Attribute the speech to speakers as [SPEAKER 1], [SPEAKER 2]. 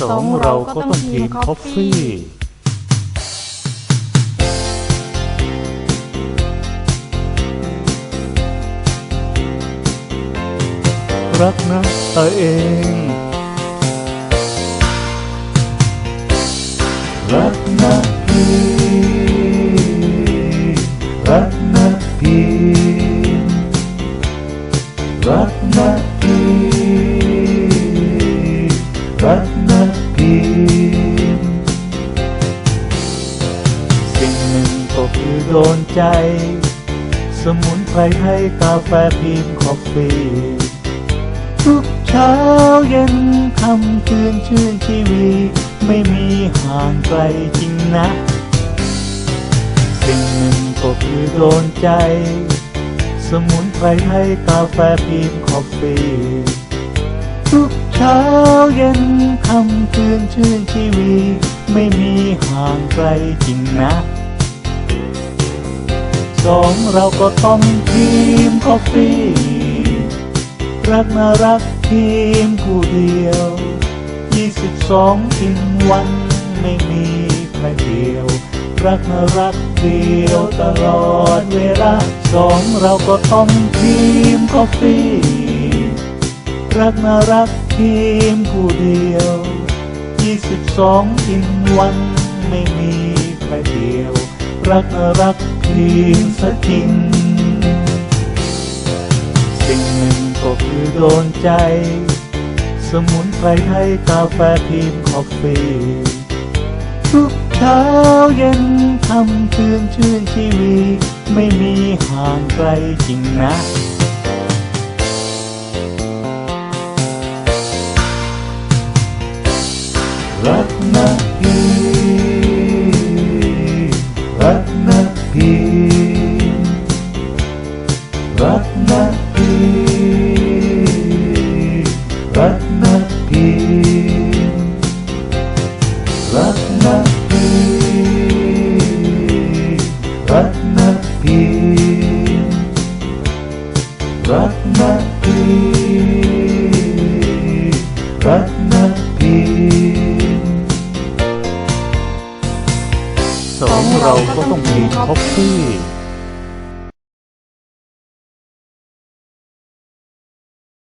[SPEAKER 1] สองเราก็ต้องทีมคอฟฟี่รักนะตัวเอง รักนะพี่รักนะพี่รักนะพี่รัก ใจ สมุนไพรไทยกาแฟพิมคอฟฟี่ทุกเช้าเย็นคำคืนชื่นชีวีไม่มีห่างไกลจริงนะ สิ่งหนึ่งก็คือโดนใจ สมุนไพรไทยกาแฟพิมคอฟฟี่ทุกเช้าเย็นคำคืนชื่นชีวี ไม่มีห่างไกลจริงนะ สองเราก็ต้องทีมคอฟฟี่รักน่ารักทีมผู้เดียว 22ทิมวันไม่มีใครเดียว รักน่ารักเดียวตลอดเวลาสองเราก็ต้องทีมคอฟฟี่รักน่ารักทีมผู้เดียว 22ทิมวันไม่มี รักน่ารักพีนสักจริง สิ่งหนึ่งก็คือโดนใจ สมุนไพรไทยกาแฟทีมคอฟฟี่ทุกเช้าเย็นทำชื่นชื่นชีวี ไม่มีห่างไกลจริงนะ พีรักนะพี่รักนะพี่สองเราก็ต้องมีท็อฟฟี่